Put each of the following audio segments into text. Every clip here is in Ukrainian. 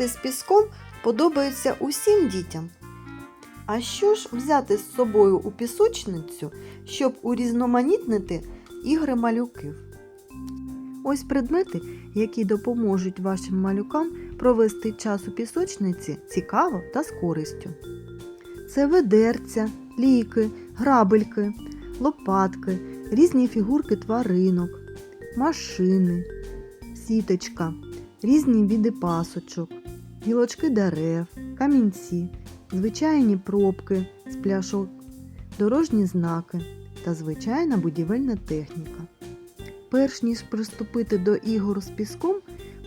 Грати з піском подобається усім дітям. А що ж взяти з собою у пісочницю, щоб урізноманітнити ігри малюків? Ось предмети, які допоможуть вашим малюкам провести час у пісочниці цікаво та з користю. Це ведерця, ліки, грабельки, лопатки, різні фігурки тваринок, машини, сіточка, різні види пасочок, гілочки дерев, камінці, звичайні пробки з пляшок, дорожні знаки та звичайна будівельна техніка. Перш ніж приступити до ігор з піском,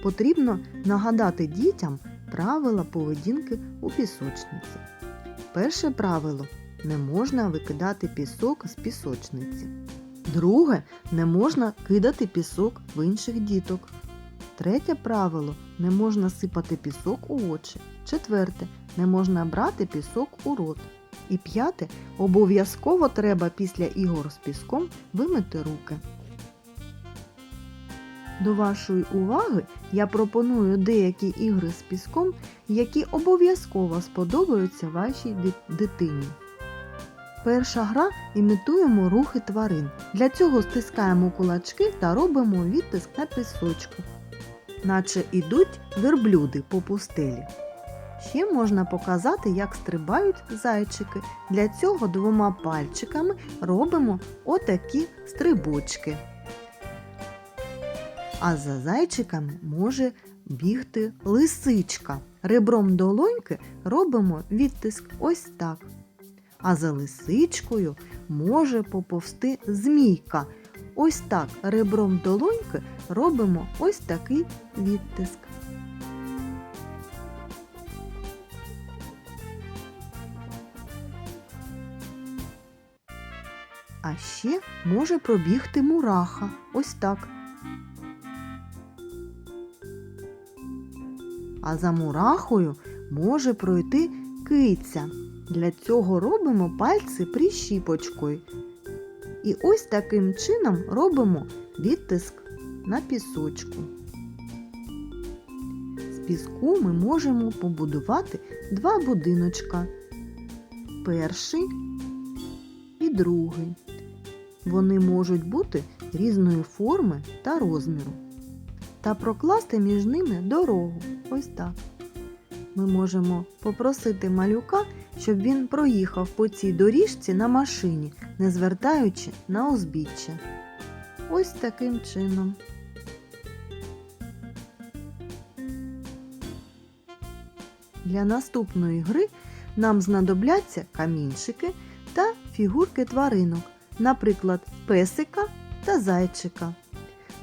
потрібно нагадати дітям правила поведінки у пісочниці. Перше правило не можна викидати пісок з пісочниці. Друге не можна кидати пісок в інших діток. Третє правило не можна сипати пісок у очі. Четверте не можна брати пісок у рот. І п'яте обов'язково треба після ігор з піском вимити руки. До вашої уваги я пропоную деякі ігри з піском, які обов'язково сподобаються вашій дитині. Перша гра імітуємо рухи тварин. Для цього стискаємо кулачки та робимо відтиск на пісочку, наче ідуть верблюди по пустелі. Ще можна показати, як стрибають зайчики. Для цього двома пальчиками робимо отакі стрибочки. А за зайчиками може бігти лисичка. Ребром долоньки робимо відтиск ось так. А за лисичкою може поповсти змійка. Ось так ребром долоньки робимо ось такий відтиск. А ще може пробігти мураха. Ось так. А за мурахою може пройти киця. Для цього робимо пальці прищіпочкою. І ось таким чином робимо відтиск на пісочку. З піску ми можемо побудувати два будиночка. Перший і другий. Вони можуть бути різної форми та розміру. Та прокласти між ними дорогу. Ось так. Ми можемо попросити малюка, щоб він проїхав по цій доріжці на машині, не звертаючи на узбіччя. Ось таким чином. Для наступної гри нам знадобляться камінчики та фігурки тваринок, наприклад, песика та зайчика.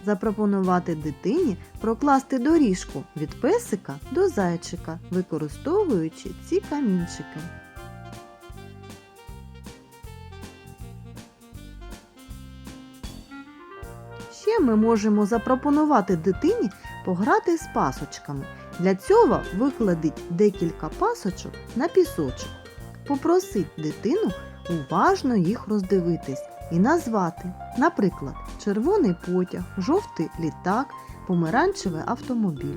Запропонувати дитині прокласти доріжку від песика до зайчика, використовуючи ці камінчики. Ще ми можемо запропонувати дитині пограти з пасочками. Для цього викладіть декілька пасочок на пісочок. Попросіть дитину уважно їх роздивитись і назвати, наприклад, червоний потяг, жовтий літак, помаранчевий автомобіль.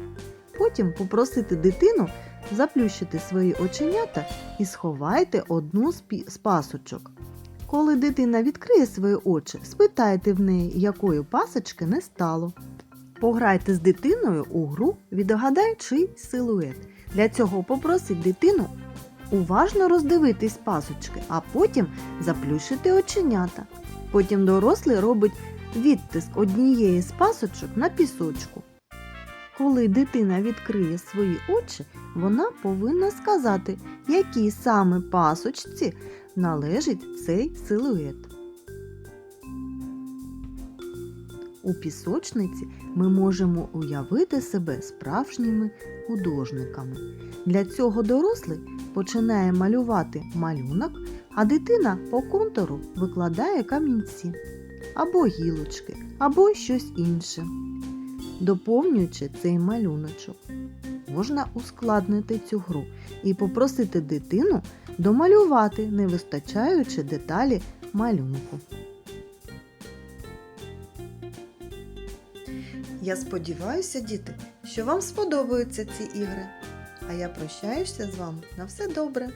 Потім попросити дитину заплющити свої оченята і сховайте одну з пасочок. Коли дитина відкриє свої очі, спитайте в неї, якої пасочки не стало. Пограйте з дитиною у гру Відгадай чий силует. Для цього попросіть дитину уважно роздивитись пасочки, а потім заплющити оченята. Потім дорослий робить відтиск однієї з пасочок на пісочку. Коли дитина відкриє свої очі, вона повинна сказати, якій саме пасочці належить цей силует. У пісочниці ми можемо уявити себе справжніми художниками. Для цього дорослий починає малювати малюнок, а дитина по контуру викладає камінці або гілочки, або щось інше. Доповнюючи цей малюночок, можна ускладнити цю гру і попросити дитину домалювати, не вистачаючи деталі малюнку. Я сподіваюся, діти, що вам сподобаються ці ігри. А я прощаюся з вами на все добре.